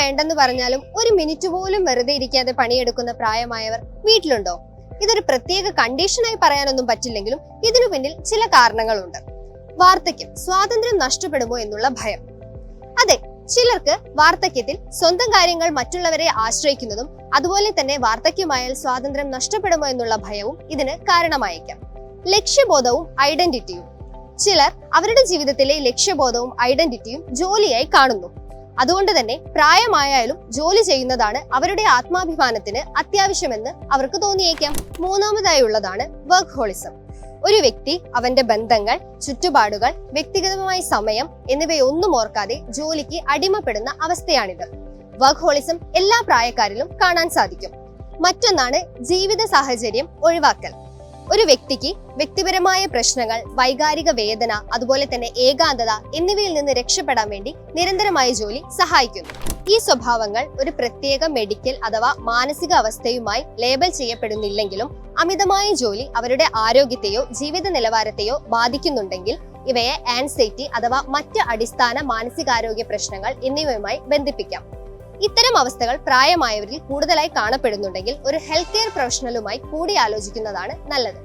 വേണ്ടെന്ന് പറഞ്ഞാലും ഒരു മിനിറ്റ് പോലും വെറുതെ ഇരിക്കാതെ പണിയെടുക്കുന്ന പ്രായമായവർ വീട്ടിലുണ്ടോ? ഇതൊരു പ്രത്യേക കണ്ടീഷനായി പറയാനൊന്നും പറ്റില്ലെങ്കിലും ഇതിനു പിന്നിൽ ചില കാരണങ്ങളുണ്ട്. വാർദ്ധക്യം സ്വാതന്ത്ര്യം നഷ്ടപ്പെടുമോ എന്നുള്ള ഭയം. അതെ ചിലർക്ക് വാർദ്ധക്യത്തിൽ സ്വന്തം കാര്യങ്ങൾ മറ്റുള്ളവരെ ആശ്രയിക്കുന്നതും അതുപോലെ തന്നെ വാർദ്ധക്യമായാൽ സ്വാതന്ത്ര്യം നഷ്ടപ്പെടുമോ എന്നുള്ള ഭയവും ഇതിന് കാരണമായേക്കാം. ലക്ഷ്യബോധവും ഐഡന്റിറ്റിയും. ചിലർ അവരുടെ ജീവിതത്തിലെ ലക്ഷ്യബോധവും ഐഡന്റിറ്റിയും ജോലിയായി കാണുന്നു. അതുകൊണ്ട് തന്നെ പ്രായമായാലും ജോലി ചെയ്യുന്നതാണ് അവരുടെ ആത്മാഭിമാനത്തിന് അത്യാവശ്യമെന്ന് അവർക്ക് തോന്നിയേക്കാം. മൂന്നാമതായി ഉള്ളതാണ് വർക്ക് ഹോളിസം ഒരു വ്യക്തി അവന്റെ ബന്ധങ്ങൾ ചുറ്റുപാടുകൾ വ്യക്തിഗതമായ സമയം എന്നിവയൊന്നും ഓർക്കാതെ ജോലിക്ക് അടിമപ്പെടുന്ന അവസ്ഥയാണിത്. വർക്ക് ഹോളിസം എല്ലാ പ്രായക്കാരിലും കാണാൻ സാധിക്കും. മറ്റൊന്നാണ് ജീവിത സാഹചര്യം ഒഴിവാക്കൽ. ഒരു വ്യക്തിക്ക് വ്യക്തിപരമായ പ്രശ്നങ്ങൾ വൈകാരിക വേദന അതുപോലെ തന്നെ ഏകാന്തത എന്നിവയിൽ നിന്ന് രക്ഷപ്പെടാൻ വേണ്ടി നിരന്തരമായ ജോലി സഹായിക്കുന്നു. ഈ സ്വഭാവങ്ങൾ ഒരു പ്രത്യേക മെഡിക്കൽ അഥവാ മാനസിക അവസ്ഥയുമായി ലേബൽ ചെയ്യപ്പെടുന്നില്ലെങ്കിലും അമിതമായ ജോലി അവരുടെ ആരോഗ്യത്തെയോ ജീവിത നിലവാരത്തെയോ ബാധിക്കുന്നുണ്ടെങ്കിൽ ഇവയെ ആൻസൈറ്റി അഥവാ മറ്റ് അടിസ്ഥാന മാനസികാരോഗ്യ പ്രശ്നങ്ങൾ എന്നിവയുമായി ബന്ധിപ്പിക്കാം. ഇത്തരം അവസ്ഥകൾ പ്രായമായവരിൽ കൂടുതലായി കാണപ്പെടുന്നുണ്ടെങ്കിൽ ഒരു ഹെൽത്ത് കെയർ പ്രൊഫഷണലുമായി കൂടി ആലോചിക്കുന്നതാണ് നല്ലത്.